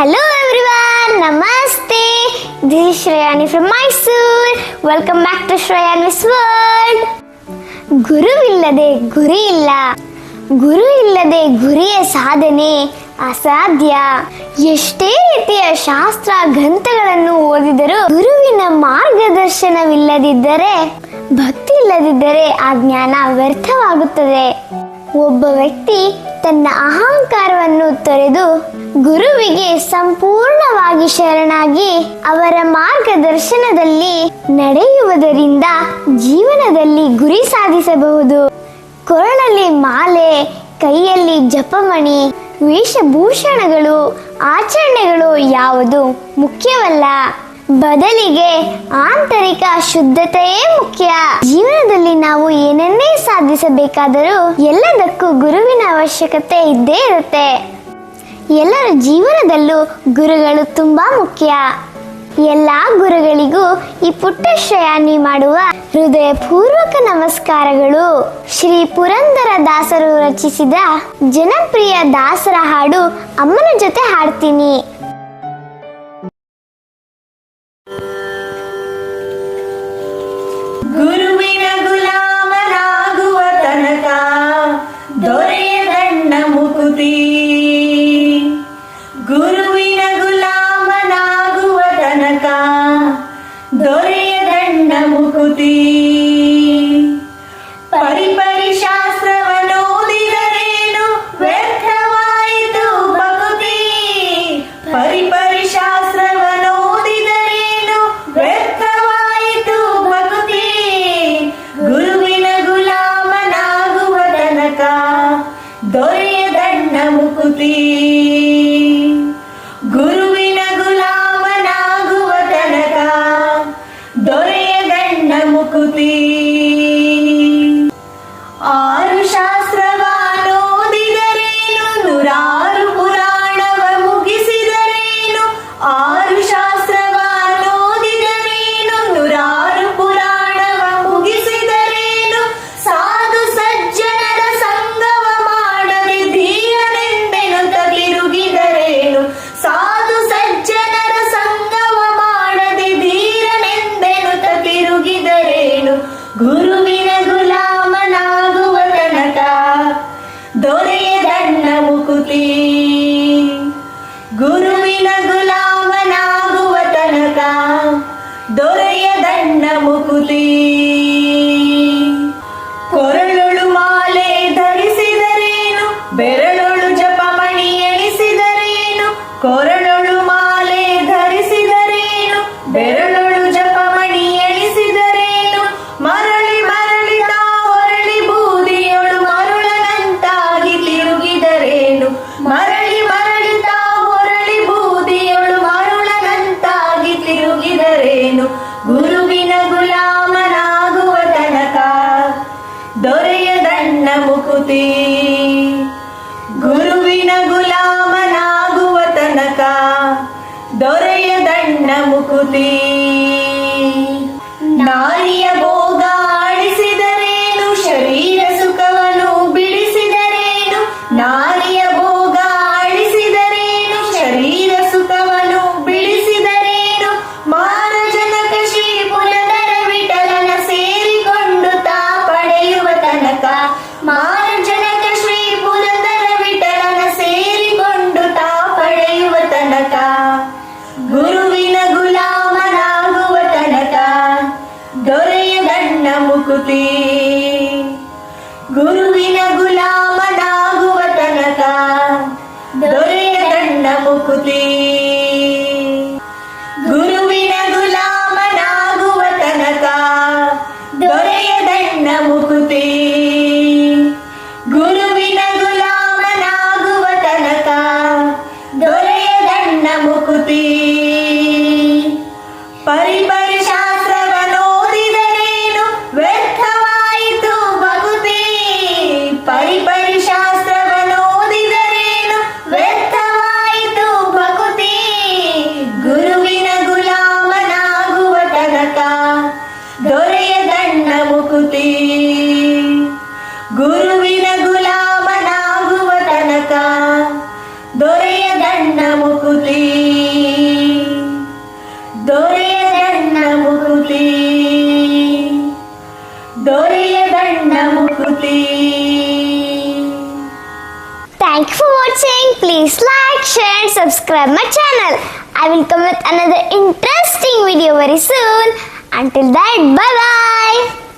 Hello everyone, ನಮಸ್ತೆ is Shreyani from Mysore. Welcome back to Shreyani's World. ಗುರುವಿಲ್ಲದೆ ಗುರಿ ಇಲ್ಲ ಗುರು ಇಲ್ಲದೆ ಗುರಿಯ ಸಾಧನೆ ಅಸಾಧ್ಯ ಎಷ್ಟೇ ರೀತಿಯ ಶಾಸ್ತ್ರ ಗ್ರಂಥಗಳನ್ನು ಓದಿದರೂ ಗುರುವಿನ ಮಾರ್ಗದರ್ಶನವಿಲ್ಲದಿದ್ದರೆ ಭಕ್ತಿ ಇಲ್ಲದಿದ್ದರೆ ಆ ಜ್ಞಾನ ವ್ಯರ್ಥವಾಗುತ್ತದೆ ಒಬ್ಬ ವ್ಯಕ್ತಿ ತನ್ನ ಅಹಂಕಾರವನ್ನು ತೊರೆದು ಗುರುವಿಗೆ ಸಂಪೂರ್ಣವಾಗಿ ಶರಣಾಗಿ ಅವರ ಮಾರ್ಗದರ್ಶನದಲ್ಲಿ ನಡೆಯುವುದರಿಂದ ಜೀವನದಲ್ಲಿ ಗುರಿ ಸಾಧಿಸಬಹುದು. ಕೊರಳಲ್ಲಿ ಮಾಲೆ, ಕೈಯಲ್ಲಿ ಜಪಮಣಿ, ವೇಷಭೂಷಣಗಳು, ಆಚರಣೆಗಳು ಯಾವುದು ಮುಖ್ಯವಲ್ಲ. ಬದಲಿಗೆ ಆಂತರಿಕ ಶುದ್ಧತೆಯೇ ಮುಖ್ಯ. ಜೀವನದಲ್ಲಿ ನಾವು ಏನನ್ನೇ ಸಾಧಿಸಬೇಕಾದರೂ ಎಲ್ಲದಕ್ಕೂ ಗುರುವಿನ ಅವಶ್ಯಕತೆ ಇದ್ದೇ ಇರುತ್ತೆ. ಎಲ್ಲರ ಜೀವನದಲ್ಲೂ ಗುರುಗಳು ತುಂಬಾ ಮುಖ್ಯ. ಎಲ್ಲ ಗುರುಗಳಿಗೂ ಈ ಪುಟ್ಟ ಶ್ರೇಯಾನಿ ಮಾಡುವ ಹೃದಯಪೂರ್ವಕ ನಮಸ್ಕಾರಗಳು. ಶ್ರೀ ಪುರಂದರ ದಾಸರು ರಚಿಸಿದ ಜನಪ್ರಿಯ ದಾಸರ ಹಾಡು ಅಮ್ಮನ ಜೊತೆ ಹಾಡ್ತೀನಿ. ಗುರುವಿನ ಗುಲಾಮನಾಗುವ ತನಕ ದೊರೆಯದಣ್ಣ ಮುಕುತಿ ದೊರೆಯದಣ್ಣ ಮುಕುತಿ ಗುರುವಿನ ಮುಕುತಿ ಗುರುವಿನ ಗುಲಾಮನಾಗುವ ತನಕ ದೊರೆಯದಣ್ಣ ಮುಕುತಿ ಮುಕುತಿ ಗುರುವಿನ ಗುಲಾಮನಾಗುವ ತನಕ ದೊರೆಯದಣ್ಣ ಮುಕುತಿ Thank you for watching. Please like, share, and subscribe my channel. I will come with another interesting video very soon. Until then, bye bye.